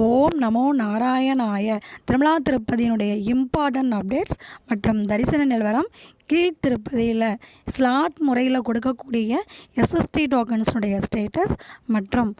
ஓம் நமோ நாராயணாய Tirumala திருப்பதியினுடைய important updates மற்றும் தரிசன நிலவரம் கீழ் திருப்பதியில் ஸ்லாட் முறையில் கொடுக்கக்கூடிய எஸ்எஸ்டி டோக்கன்ஸுடைய ஸ்டேட்டஸ் மற்றும்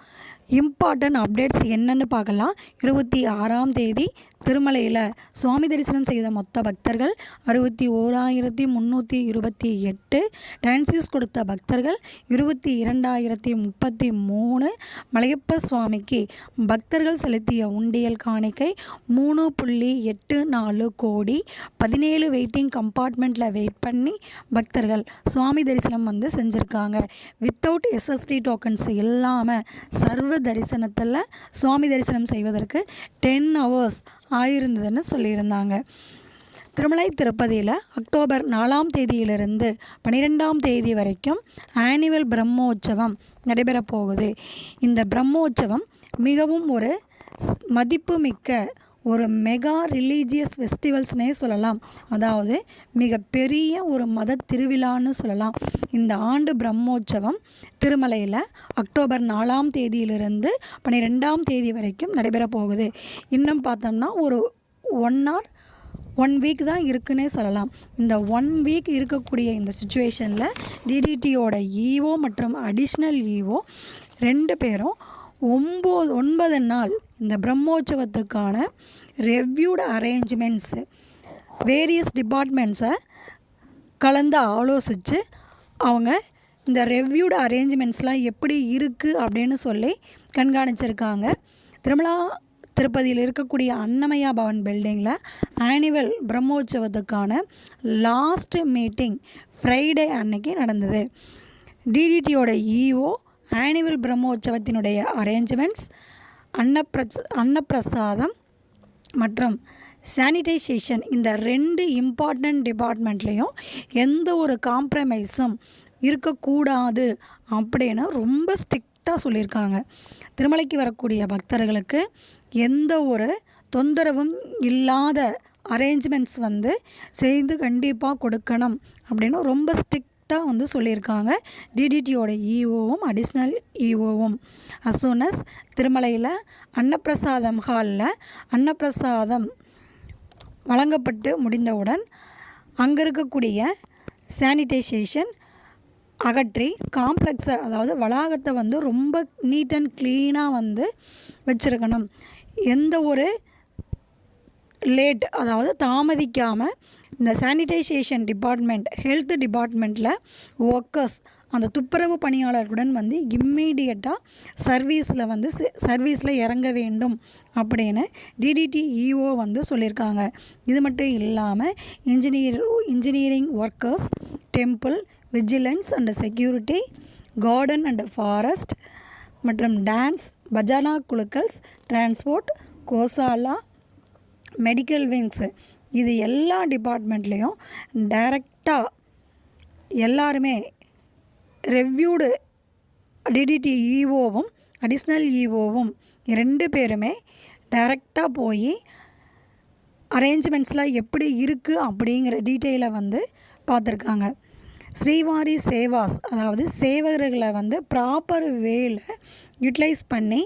இம்பார்ட்டன்ட் அப்டேட்ஸ் என்னென்னு பார்க்கலாம். இருபத்தி ஆறாம் தேதி திருமலையில் சுவாமி தரிசனம் செய்த மொத்த பக்தர்கள் அறுபத்தி ஓராயிரத்தி முந்நூற்றி இருபத்தி எட்டு. டான்சிஸ் கொடுத்த பக்தர்கள் இருபத்தி இரண்டாயிரத்தி முப்பத்தி மூணு. மலையப்ப சுவாமிக்கு பக்தர்கள் செலுத்திய உண்டியல் காணிக்கை மூணு புள்ளி எட்டு நாலு கோடி. பதினேழு வெயிட்டிங் கம்பார்ட்மெண்ட்டில் வெயிட் பண்ணி பக்தர்கள் சுவாமி தரிசனம் வந்து செஞ்சுருக்காங்க. வித்தவுட் எஸ்எஸ்டி டோக்கன்ஸ் இல்லாமல் சர்வ தரிசனத்தில் சுவாமி தரிசனம் செய்வதற்கு டென் ஹவர்ஸ் ஆயிருந்ததுன்னு சொல்லியிருந்தாங்க. திருமலை திருப்பதியில் அக்டோபர் நாலாம் தேதியிலிருந்து பன்னிரெண்டாம் தேதி வரைக்கும் ஆனுவல் பிரம்மோற்சவம் நடைபெறப் போகுது இந்த பிரம்மோற்சவம் மிகவும் ஒரு மதிப்புமிக்க ஒரு மெகா ரிலீஜியஸ் ஃபெஸ்டிவல்ஸ்னே சொல்லலாம். அதாவது மிகப்பெரிய ஒரு மத திருவிழான்னு சொல்லலாம். இந்த ஆண்டு பிரம்மோற்சவம் திருமலையில் அக்டோபர் நாலாம் தேதியிலிருந்து பன்னிரெண்டாம் தேதி வரைக்கும் நடைபெற போகுது. இன்னும் பார்த்தோம்னா ஒரு ஒன் ஆர் ஒன் வீக் தான் இருக்குன்னே சொல்லலாம். இந்த ஒன் வீக் இருக்கக்கூடிய இந்த சுச்சுவேஷனில் டிடிடியோட ஈஓ மற்றும் அடிஷ்னல் ஈஓ ரெண்டு பேரும் ஒம்பது ஒன்பது நாள் இந்த பிரம்மோற்சவத்துக்கான ரெவ்யூடு அரேஞ்ச்மெண்ட்ஸு வேரியஸ் டிபார்ட்மெண்ட்ஸை கலந்து ஆலோசித்து அவங்க இந்த ரெவ்யூடு அரேஞ்ச்மெண்ட்ஸ்லாம் எப்படி இருக்குது அப்படின்னு சொல்லி கண்காணிச்சிருக்காங்க. திருமலா திருப்பதியில் இருக்கக்கூடிய அன்னமயா பவன் பில்டிங்கில் ஆனுவல் பிரம்மோற்சவத்துக்கான லாஸ்ட் மீட்டிங் ஃப்ரைடே அன்னைக்கு நடந்தது. டிடிடியோட இஓ ஆனுவல் பிரம்மோற்சவத்தினுடைய அரேஞ்ச்மெண்ட்ஸ் அன்னப்பிரச் அன்னப்பிரசாதம் மற்றும் சானிடைசேஷன் இந்த ரெண்டு இம்பார்ட்டண்ட் டிபார்ட்மெண்ட்லேயும் எந்த ஒரு காம்ப்ரமைஸும் இருக்கக்கூடாது அப்படின்னு ரொம்ப ஸ்ட்ரிக்டாக சொல்லியிருக்காங்க. திருமலைக்கு வரக்கூடிய பக்தர்களுக்கு எந்த ஒரு தொந்தரவும் இல்லாத அரேஞ்ச்மெண்ட்ஸ் வந்து செய்து கண்டிப்பாக கொடுக்கணும் அப்படின்னு ரொம்ப ஸ்ட்ரிக்டாக வந்து சொல்லியிருக்காங்க. டிடிடியோட இஓவும் e அடிஷ்னல் இஓவும் e அசோனஸ் திருமலையில் அன்னப்பிரசாதம் ஹாலில் அன்னப்பிரசாதம் வழங்கப்பட்டு முடிந்தவுடன் அங்கே இருக்கக்கூடிய சானிடைசேஷன் அகற்றி காம்ப்ளெக்ஸை அதாவது வளாகத்தை வந்து ரொம்ப நீட் அண்ட் க்ளீனாக வந்து வச்சுருக்கணும். எந்த ஒரு லேட் அதாவது தாமதிக்காமல் இந்த சானிடைசேஷன் டிபார்ட்மெண்ட் ஹெல்த் டிபார்ட்மெண்ட்டில் ஒர்க்கர்ஸ் அந்த துப்புரவு பணியாளர்களுடன் வந்து இம்மீடியட்டாக சர்வீஸில் வந்து சர்வீஸில் இறங்க வேண்டும் அப்படின்னு டிடிடி இஓ வந்து சொல்லியிருக்காங்க. இது மட்டும் இல்லாமல் engineer engineering workers temple vigilance and security garden and forest மற்றும் டான்ஸ் பஜானா குழுக்கள்ஸ் டிரான்ஸ்போர்ட் கோசாலா மெடிக்கல் விங்ஸு இது எல்லா டிபார்ட்மெண்ட்லேயும் டைரக்டாக எல்லாருமே ரெவ்யூடு டிடிடி இஓவும் அடிஷ்னல் இஓவும் ரெண்டு பேருமே டைரக்டாக போய் அரேஞ்ச்மெண்ட்ஸ்லாம் எப்படி இருக்குது அப்படிங்கிற டீட்டெயிலை வந்து பார்த்துருக்காங்க. ஸ்ரீவாரி சேவாஸ் அதாவது சேவகர்களை வந்து ப்ராப்பர் வேல யூட்டிலைஸ் பண்ணி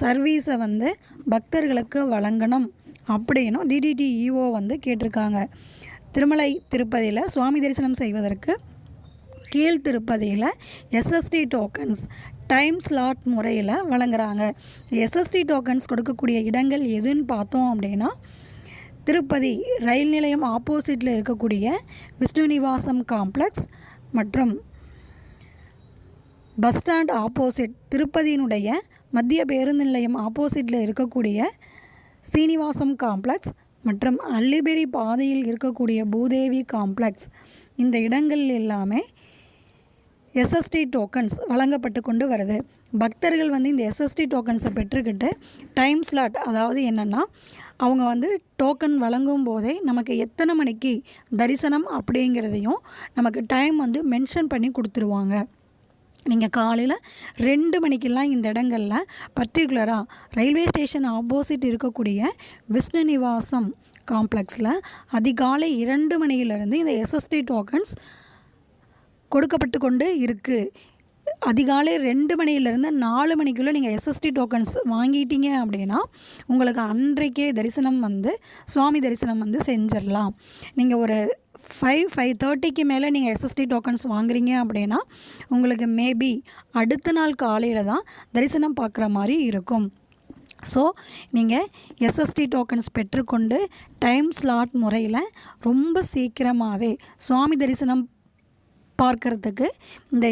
சர்வீஸை வந்து பக்தர்களுக்கு வழங்கணும். அப்படின்னும் டிடிடிஇஓ வந்து கேட்டிருக்காங்க. திருமலை திருப்பதியில் சுவாமி தரிசனம் செய்வதற்கு கீழ் திருப்பதியில் எஸ்எஸ்டி டோக்கன்ஸ் டைம் ஸ்லாட் முறையில் வழங்குறாங்க. எஸ்எஸ்டி டோக்கன்ஸ் கொடுக்கக்கூடிய இடங்கள் எதுன்னு பார்த்தோம் அப்படின்னா திருப்பதி ரயில் நிலையம் ஆப்போசிட்டில் இருக்கக்கூடிய விஷ்ணு நிவாசம் காம்ப்ளெக்ஸ் மற்றும் பஸ் ஸ்டாண்ட் ஆப்போசிட் திருப்பதியினுடைய மத்திய பேருந்து நிலையம் ஆப்போசிட்டில் இருக்கக்கூடிய சீனிவாசம் காம்ப்ளெக்ஸ் மற்றும் அல்லிபெரி பாதையில் இருக்கக்கூடிய பூதேவி காம்ப்ளெக்ஸ். இந்த இடங்கள் எல்லாமே எஸ்எஸ்டி டோக்கன்ஸ் வழங்கப்பட்டு கொண்டு வருது. பக்தர்கள் வந்து இந்த எஸ்எஸ்டி டோக்கன்ஸை பெற்றுக்கிட்டு டைம் ஸ்லாட் அதாவது என்னென்னா அவங்க வந்து டோக்கன் வழங்கும் போதே நமக்கு எத்தனை மணிக்கு தரிசனம் அப்படிங்கிறதையும் நமக்கு டைம் வந்து மென்ஷன் பண்ணி கொடுத்துருவாங்க. நீங்கள் காலையில் ரெண்டு மணிக்கெல்லாம் இந்த இடங்களில் பர்டிகுலராக ரயில்வே ஸ்டேஷன் ஆப்போசிட் இருக்கக்கூடிய விஷ்ணு நிவாசம் காம்ப்ளெக்ஸில் அதிகாலை இரண்டு மணியிலிருந்து இந்த எஸ்எஸ்டி டோக்கன்ஸ் கொடுக்கப்பட்டு கொண்டு இருக்குது அதிகாலை ரெண்டு மணியிலேருந்து நாலு மணிக்குள்ளே நீங்கள் எஸ்எஸ்டி டோக்கன்ஸ் வாங்கிட்டீங்க அப்படின்னா உங்களுக்கு அன்றைக்கே தரிசனம் வந்து சுவாமி தரிசனம் வந்து செஞ்சிடலாம். நீங்கள் ஒரு ஃபைவ் ஃபைவ் தேர்ட்டிக்கு மேலே நீங்கள் எஸ்எஸ்டி டோக்கன்ஸ் வாங்குறீங்க அப்படின்னா உங்களுக்கு மேபி அடுத்த நாள் காலையில் தான் தரிசனம் பார்க்குற மாதிரி இருக்கும். ஸோ நீங்கள் எஸ்எஸ்டி டோக்கன்ஸ் பெற்றுக்கொண்டு டைம் ஸ்லாட் முறையில் ரொம்ப சீக்கிரமாகவே சுவாமி தரிசனம் பார்க்கறதுக்கு இந்த